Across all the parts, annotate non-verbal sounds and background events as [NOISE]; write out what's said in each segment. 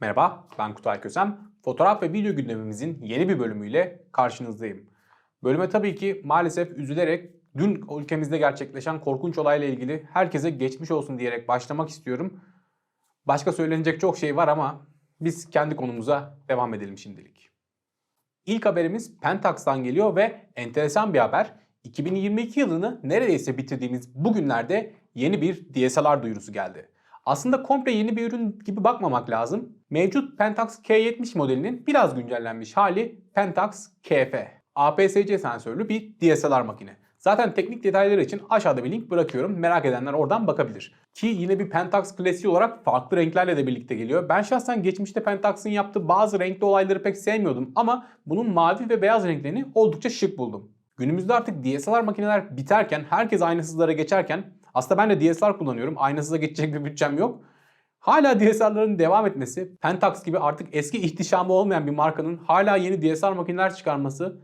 Merhaba, ben Kutay Kösem. Fotoğraf ve video gündemimizin yeni bir bölümüyle karşınızdayım. Bölüme tabii ki maalesef üzülerek dün ülkemizde gerçekleşen korkunç olayla ilgili herkese geçmiş olsun diyerek başlamak istiyorum. Başka söylenecek çok şey var ama biz kendi konumuza devam edelim şimdilik. İlk haberimiz Pentax'tan geliyor ve enteresan bir haber. 2022 yılını neredeyse bitirdiğimiz bu günlerde yeni bir DSLR duyurusu geldi. Aslında komple yeni bir ürün gibi bakmamak lazım. Mevcut Pentax K70 modelinin biraz güncellenmiş hali Pentax KF. APS-C sensörlü bir DSLR makine. Zaten teknik detayları için aşağıda bir link bırakıyorum. Merak edenler oradan bakabilir. Ki yine bir Pentax klasiği olarak farklı renklerle de birlikte geliyor. Ben şahsen geçmişte Pentax'ın yaptığı bazı renkli olayları pek sevmiyordum ama bunun mavi ve beyaz renklerini oldukça şık buldum. Günümüzde artık DSLR makineler biterken, herkes aynasızlara geçerken aslında ben de DSLR kullanıyorum. Aynasıza geçecek bir bütçem yok. Hala DSLR'ların devam etmesi, Pentax gibi artık eski ihtişamı olmayan bir markanın hala yeni DSLR makineler çıkarması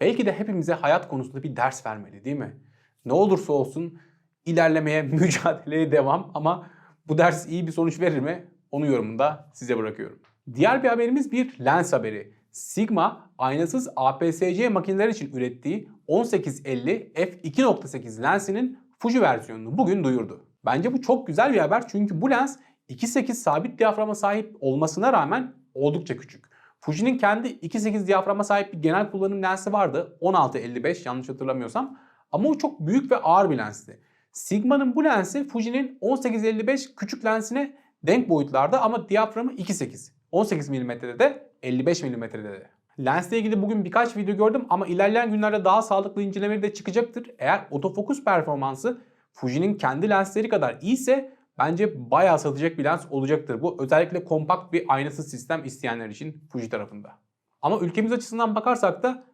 belki de hepimize hayat konusunda bir ders vermeli değil mi? Ne olursa olsun ilerlemeye, [LAUGHS] mücadeleye devam ama bu ders iyi bir sonuç verir mi? Onu yorumunda size bırakıyorum. Diğer bir haberimiz bir lens haberi. Sigma aynasız APS-C makineler için ürettiği 1850 f2.8 lensinin Fuji versiyonunu bugün duyurdu. Bence bu çok güzel bir haber çünkü bu lens 2.8 sabit diyaframa sahip olmasına rağmen oldukça küçük. Fuji'nin kendi 2.8 diyaframa sahip bir genel kullanım lensi vardı. 16-55 yanlış hatırlamıyorsam. Ama o çok büyük ve ağır bir lensti. Sigma'nın bu lensi Fuji'nin 18-55 küçük lensine denk boyutlarda ama diyaframı 2.8. 18 mm'de de 55 mm'de de. Lensle ilgili bugün birkaç video gördüm ama ilerleyen günlerde daha sağlıklı incelemeleri de çıkacaktır. Eğer otofokus performansı Fuji'nin kendi lensleri kadar iyiyse bence bayağı satacak bir lens olacaktır bu. Özellikle kompakt bir aynasız sistem isteyenler için Fuji tarafında. Ama ülkemiz açısından bakarsak da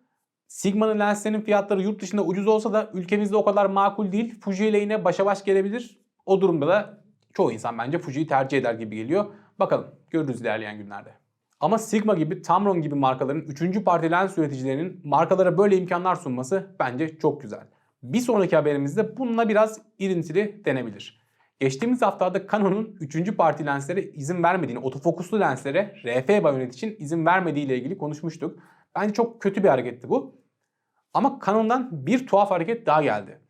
Sigma'nın lenslerinin fiyatları yurt dışında ucuz olsa da ülkemizde o kadar makul değil. Fuji ile yine başa baş gelebilir. O durumda da çoğu insan bence Fuji'yi tercih eder gibi geliyor. Bakalım görürüz ilerleyen günlerde. Ama Sigma gibi, Tamron gibi markaların 3. parti lens üreticilerinin markalara böyle imkanlar sunması bence çok güzel. Bir sonraki haberimizde bununla biraz irintili denebilir. Geçtiğimiz haftalarda Canon'un 3. parti lenslere izin vermediğini, otofokuslu lenslere RF bayonet için izin vermediği ile ilgili konuşmuştuk. Bence çok kötü bir hareketti bu. Ama Canon'dan bir tuhaf hareket daha geldi.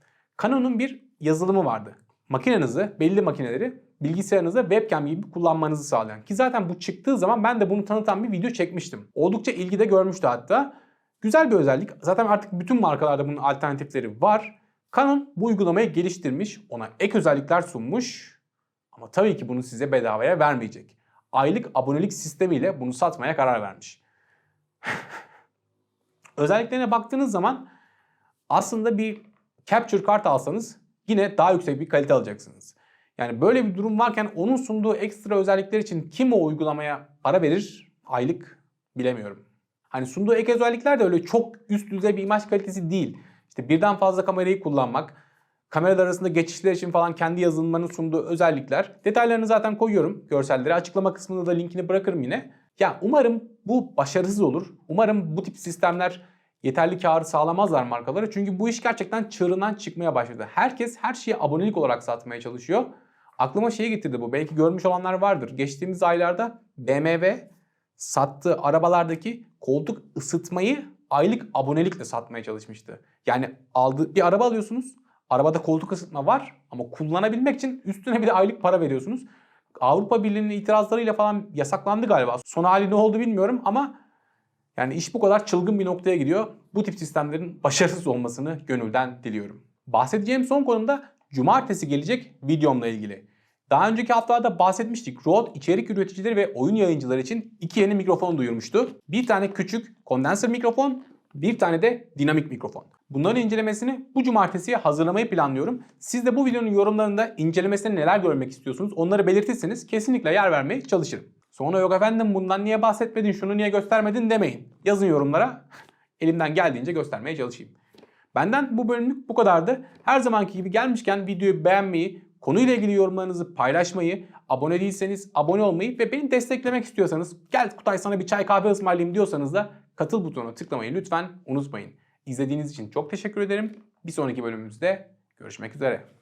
Canon'un bir yazılımı vardı. Makinenizi, belli makineleri bilgisayarınızda webcam gibi kullanmanızı sağlayan. Ki zaten bu çıktığı zaman ben de bunu tanıtan bir video çekmiştim. Oldukça ilgide görmüştü hatta. Güzel bir özellik. Zaten artık bütün markalarda bunun alternatifleri var. Canon bu uygulamayı geliştirmiş, ona ek özellikler sunmuş. Ama tabii ki bunu size bedavaya vermeyecek. Aylık abonelik sistemiyle bunu satmaya karar vermiş. [LAUGHS] Özelliklerine baktığınız zaman aslında bir capture kart alsanız yine daha yüksek bir kalite alacaksınız. Yani böyle bir durum varken onun sunduğu ekstra özellikler için kim o uygulamaya para verir aylık bilemiyorum. Hani sunduğu ek özellikler de öyle çok üst düzey bir imaj kalitesi değil. İşte birden fazla kamerayı kullanmak, kameralar arasında geçişler için falan kendi yazılımlarının sunduğu özellikler. Detaylarını zaten koyuyorum görselleri. Açıklama kısmında da linkini bırakırım yine. Ya umarım bu başarısız olur. Umarım bu tip sistemler yeterli karı sağlamazlar markalara. Çünkü bu iş gerçekten çığırından çıkmaya başladı. Herkes her şeye abonelik olarak satmaya çalışıyor. Aklıma şey getirdi bu. Belki görmüş olanlar vardır. Geçtiğimiz aylarda BMW sattığı arabalardaki koltuk ısıtmayı aylık abonelikle satmaya çalışmıştı. Yani aldığı bir araba alıyorsunuz. Arabada koltuk ısıtma var ama kullanabilmek için üstüne bir de aylık para veriyorsunuz. Avrupa Birliği'nin itirazlarıyla falan yasaklandı galiba. Son hali ne oldu bilmiyorum ama yani iş bu kadar çılgın bir noktaya gidiyor. Bu tip sistemlerin başarısız olmasını gönülden diliyorum. Bahsedeceğim son konumda cumartesi gelecek videomla ilgili. Daha önceki haftalarda bahsetmiştik. Rode içerik üreticileri ve oyun yayıncıları için iki yeni mikrofon duyurmuştu. Bir tane küçük kondenser mikrofon, bir tane de dinamik mikrofon. Bunların incelemesini bu cumartesiye hazırlamayı planlıyorum. Siz de bu videonun yorumlarında incelemesini neler görmek istiyorsunuz onları belirtirseniz kesinlikle yer vermeye çalışırım. Sonra yok efendim bundan niye bahsetmedin, şunu niye göstermedin demeyin. Yazın yorumlara. [LAUGHS] Elimden geldiğince göstermeye çalışayım. Benden bu bölümlük bu kadardı. Her zamanki gibi gelmişken videoyu beğenmeyi, konuyla ilgili yorumlarınızı paylaşmayı, abone değilseniz abone olmayı ve beni desteklemek istiyorsanız gel Kutay sana bir çay kahve ısmarlayayım diyorsanız da katıl butonuna tıklamayı lütfen unutmayın. İzlediğiniz için çok teşekkür ederim. Bir sonraki bölümümüzde görüşmek üzere.